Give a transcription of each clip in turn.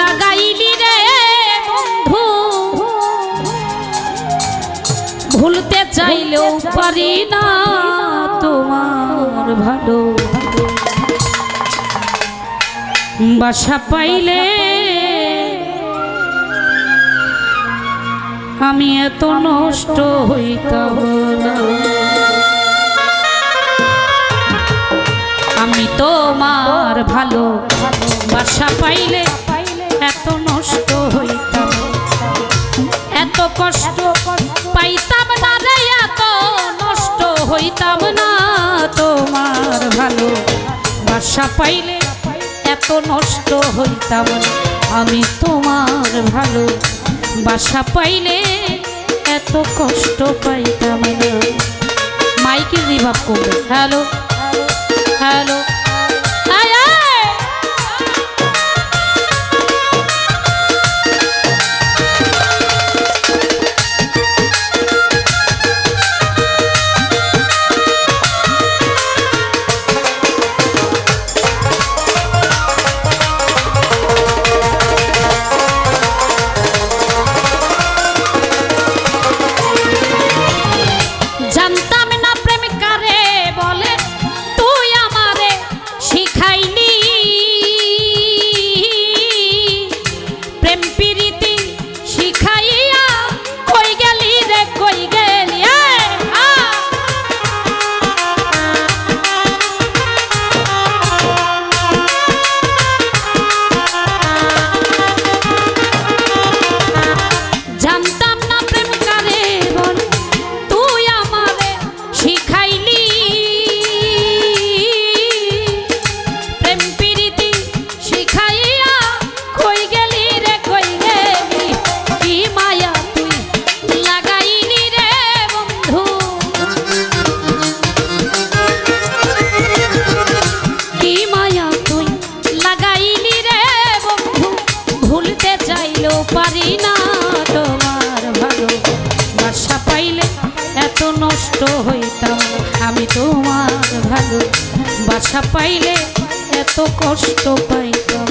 লাগাইলি রে বন্ধু। ভুলতে চাইলেও পারি না তোমার ভালো। বাসা পাইলে আমি এত নষ্ট হইতাম আমি তোমার ভালো। বাসা পাইলে কষ্ট। পাইতাম না রে এত নষ্ট, হইতাম না তোমার ভালো। বাসা পাইলে এত নষ্ট, হইতাম না আমি তোমার ভালো। বাসা পাইলে এত কষ্ট পাইতাম না। মাইকের রিভাব করবে। হ্যালো হ্যালো নষ্ট হইতাম। আমি তোমার ভালো বাসা পাইলে এত কষ্ট পাইতাম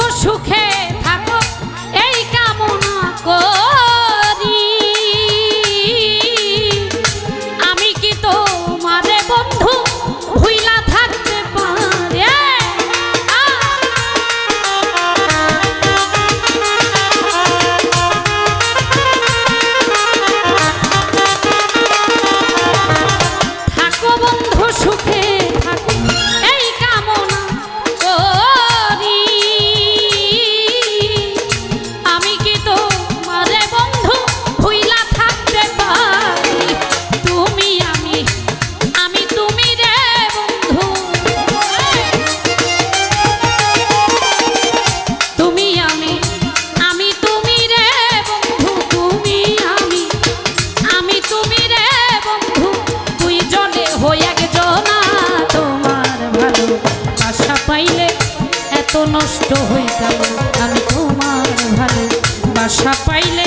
বন্ধু সুখে এত হয়ে গেল। আমি তোমার ভালো বাসা পাইলে